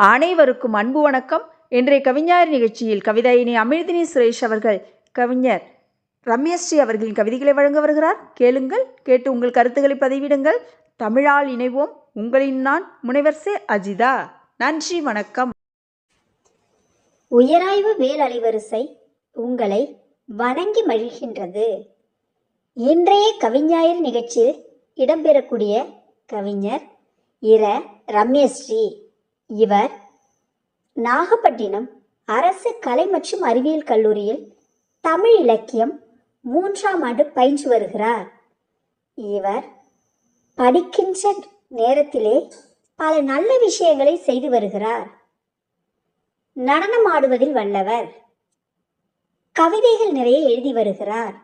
அனைவருக்கும் அன்பு வணக்கம். இன்றைய கவிஞர் நிகழ்ச்சியில் கவிதாயினி அமிர்தினி சுரேஷ் அவர்கள் கவிஞர் ரம்யஸ்ரீ அவர்களின் கவிதைகளை வழங்க வருகிறார். கேளுங்கள் கேட்டு உங்கள் கருத்துக்களை பதிவிடுங்கள். தமிழால் இணைவோம். உங்களின் நான் முனைவர் சே. அஜிதா. நன்றி வணக்கம். உயராய்வு வேல் அலைவரிசை உங்களை வணங்கி மகிழ்கின்றது. இன்றைய கவிஞாயிறு நிகழ்ச்சியில் இடம்பெறக்கூடிய கவிஞர் இர. ரம்யஸ்ரீ இவர் நாகப்பட்டினம் அரசு கலை மற்றும் அறிவியல் கல்லூரியில் தமிழ் இலக்கியம் மூன்றாம் ஆண்டு பயின்று வருகிறார். இவர் படிக்கின்ற நேரத்திலே பல நல்ல விஷயங்களை செய்து வருகிறார். நடனம் ஆடுவதில் வல்லவர். கவிதைகள் நிறைய எழுதி வருகிறார்.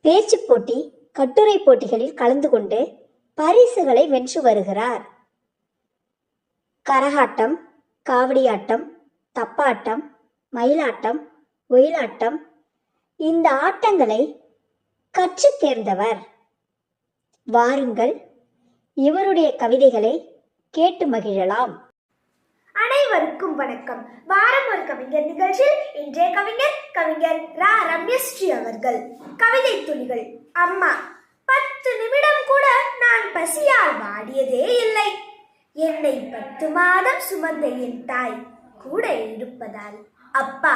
பேச்சு போட்டி கட்டுரை போட்டிகளில் கலந்து கொண்டு பரிசுகளை வென்று வருகிறார். கரகாட்டம் காவடியாட்டம் தப்பாட்டம் மயிலாட்டம் ஒயிலாட்டம். இந்த ஆட்டங்களை கற்றுத் தேர்ந்தவர். வாருங்கள் இவருடைய கவிதைகளை கேட்டு மகிழலாம். அனைவருக்கும் வணக்கம். வாரம் ஒரு கவிஞர் நிகழ்ச்சியில் இன்றைய கவிஞர் கவிஞர் ரா. ரம்யஸ்ரீ அவர்கள். கவிதை துணிகள் அம்மா பத்து நிமிடம் கூட நான் பசியால் வாடியதே இல்லை. என்னை பத்து மாதம் சுமந்த என் தாய் கூட இருப்பதால். அப்பா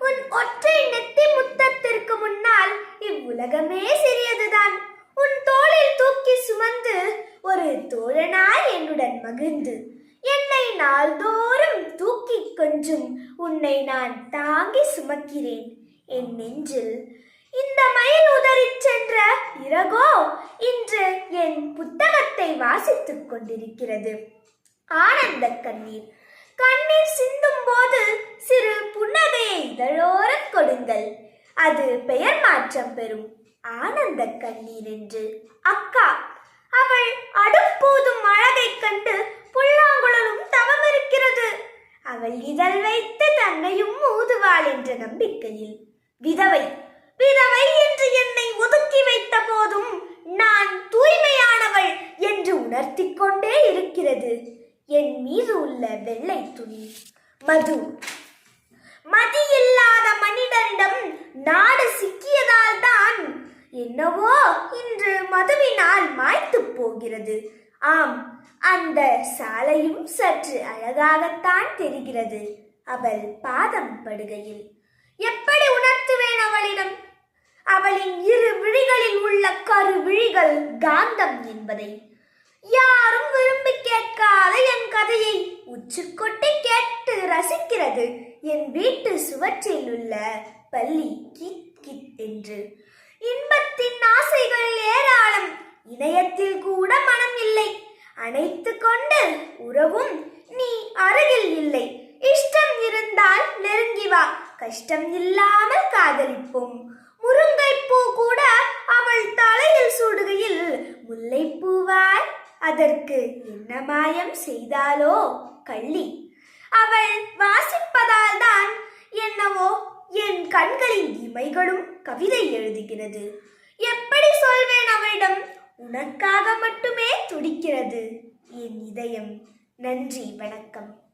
உன் ஒற்றை நெத்தி முத்தத்திற்கு முன்னால் இவ்வுலகமே சிறியதுதான். உன் தோளில் தூக்கி சுமந்து ஒரு தோழனாய் என்னுடன் மகிழ்ந்து என்னை நாள்தோறும் தூக்கி கொஞ்சும் உன்னை நான் தாங்கி சுமக்கிறேன். என் நெஞ்சில் இந்த மயில் உதறிச் சென்ற இறகோ இன்று என் புத்தகத்தை வாசித்துக் கொண்டிருக்கிறது. ஆனந்த கண்ணீர். கண்ணீர் சிந்தும் போது சிறு புன்னகையை இதழோரக் கொடுங்கள். அது பெயர் மாற்றம் பெறும். ஆனந்த கண்ணீர் என்று. அக்கா அவள் அடுப்பூதும் அழகைக் கண்டு புல்லாங்குழலும் தவம் இருக்கிறது அவள் இதழ் வைத்து தன்னையும் ஊதுவாள் என்ற நம்பிக்கையில். விதவை பிறவை என்று என்னை ஒதுக்கி வைத்த போதும் நான் தூய்மையானவள் என்று உணர்த்திக் கொண்டே இருக்கிறது. என் மீது உள்ள வெள்ளை துணி. மது. மதியில்லாத மனிதரிடம் நாடு சிக்கியதால் தான் என்னவோ இன்று மதுவினால் மாய்த்து போகிறது. ஆம் அந்த சாலையும் சற்று அழகாகத்தான் தெரிகிறது. அவள் பாதம் படுகையில். எப்படி உணர்த்துவேன் அவளிடம்? அவளின் இரு விழிகளில் உள்ள கரு விழிகள் காந்தம் என்பதை யாரும் விரும்பி கேட்காத என் கதையை உச்சுக்கொட்டி கேட்டு ரசிக்கிறது என் வீட்டு சுவற்றில் உள்ள பள்ளி கித் கித் என்று. இன்பத்தின் ஆசைகள் ஏராளம் இணையத்தில் கூட மனம் இல்லை. அணைத்து கொண்டு உறவும் நீ அருகில் இல்லை. இஷ்டம் இருந்தால் நெருங்கி வா கஷ்டம் இல்லாமல் காதலிப்போம். முருங்கைப்பூ கூட அவள் தலையில் சூடுகையில் முல்லைப்பூவாய் அதற்கு என்ன மாயம் செய்தாலோ கள்ளி? அவள் வாசிப்பதால் தான் என்னவோ என் கண்களின் இமைகளும் கவிதை எழுதுகிறது. எப்படி சொல்வேன் அவளிடம்? உனக்காக மட்டுமே துடிக்கிறது. என் இதயம். நன்றி வணக்கம்.